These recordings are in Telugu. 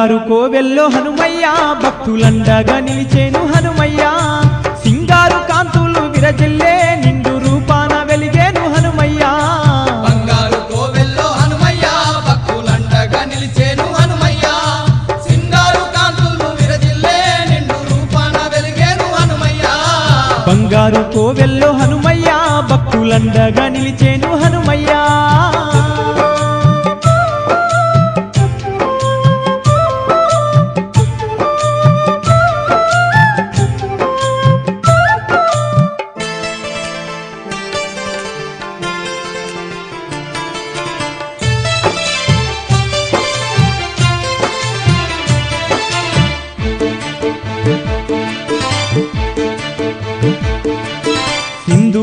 బంగారు కోవెల్లో హనుమయ్య భక్తులండగా నిలిచేను హనుమయ్య. సింగారు కాంతులు విరజిల్లే నిండు రూపాన వెలిగేను హనుమయ్య. బంగారు కోవెల్లో హనుమయ్య భక్తులండగా నిలిచేను హనుమయ్య. సింగారు కాంతులు విరజిల్లే నిండు రూపాన వెలిగేను హనుమయ్య. బంగారు కోవెల్లో హనుమయ్య భక్తులండగా నిలిచేను హనుమయ్య.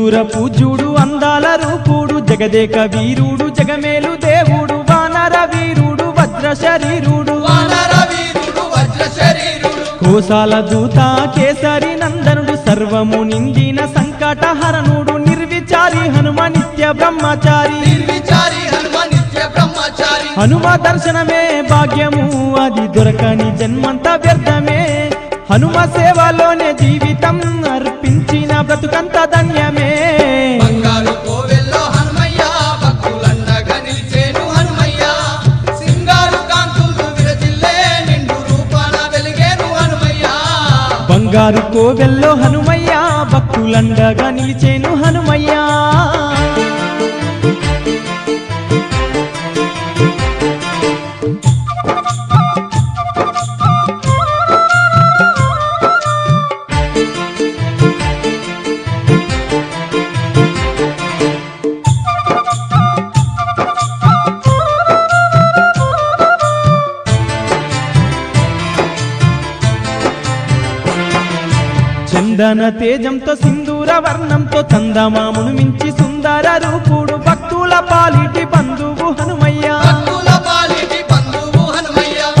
సింధూర పూజ్యుడు అందాల రూపుడు జగదేక వీరుడు జగమేలు దేవుడు వానర వీరుడు వజ్ర శరీరుడు. కోసాల దూత కేసరి నందనుడు సర్వము నిందిన నిత్య బ్రహ్మచారి. నిర్విచారి హనుమ నిత్య బ్రహ్మచారి. హనుమ దర్శనమే భాగ్యము అది దొరకని జన్మంత వ్యర్థమే. హనుమ సేవలోనే జీవితం బ్రతుకంత ధన్యమే. బంగారు కోవెల్లో హనుమయ్య భక్తులండగా నిలిచేను హనుమయ్య. సింగారు కాంతులు విరజిల్లే నిండు రూపాన వెలిగేను హనుమయ్య. బంగారు కోవెల్లో హనుమయ్య భక్తులండగా నిలిచేను హనుమయ్య. చందన తేజంతో సింధూర వర్ణంతో చందమామును మించి సుందర రూపుడు భక్తుల పాలిటి బంధువు హనుమయ్య.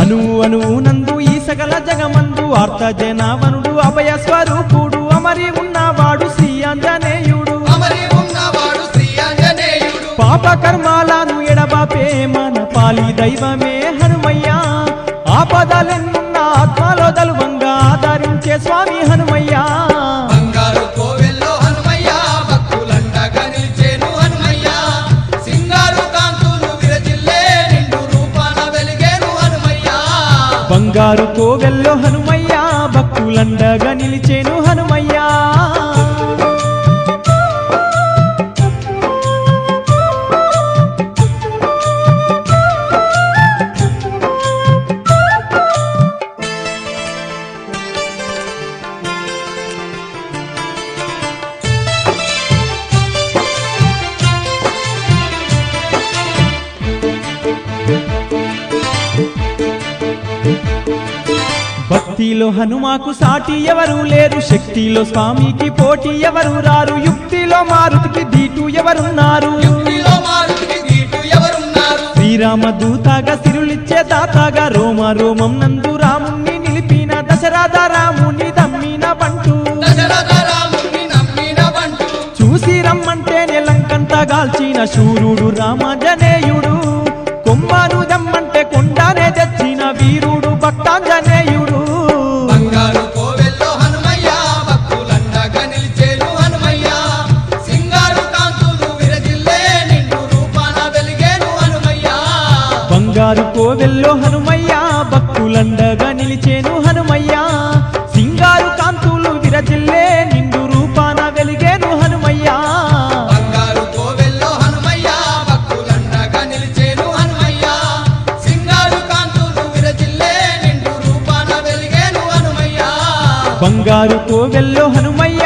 అనువు అనువు నందు ఈ సకల జగమందు ఆర్త జనావనుడు అభయ స్వరూపుడు అమరి ఉన్నవాడు శ్రీ ఆంజనేయుడు. పాప కర్మాలను ఎడబాపే మన పాలి దైవమే హనుమయ్య. ఆపదలెన్నున్న బంగారు కోవెల్లో హనుమయ్య భక్తులండగా నిలిచేను. భక్తిలో హనుమాకు సాటి ఎవరు లేరు శక్తిలో స్వామికి పోటీ ఎవరు రారు యుక్తిలో మారుతికి దీటు ఎవరున్నారు? శ్రీరామ దూతగా సిరులిచ్చే దాతగా రోమ రోమం నందు రాముణ్ణి నిలిపిన దశరథ రాముని దమ్మిన బంటు. చూసి రమ్మంటే నెలంకంత గాల్చిన శూరుడు రామజనేయుడు. కొమ్మను దమ్మంటే కొండానే తెచ్చిన వీరుడు భక్తాంజనేయుడు కోవెల్లో హనుమయ్య భక్తులండగా నిలిచేను హనుమయ్య. సింగారు కాంతులు విరజిల్లే నిండు రూపాన వెలిగేను హనుమయ్య. బంగారు కోవెల్లో హనుమయ్య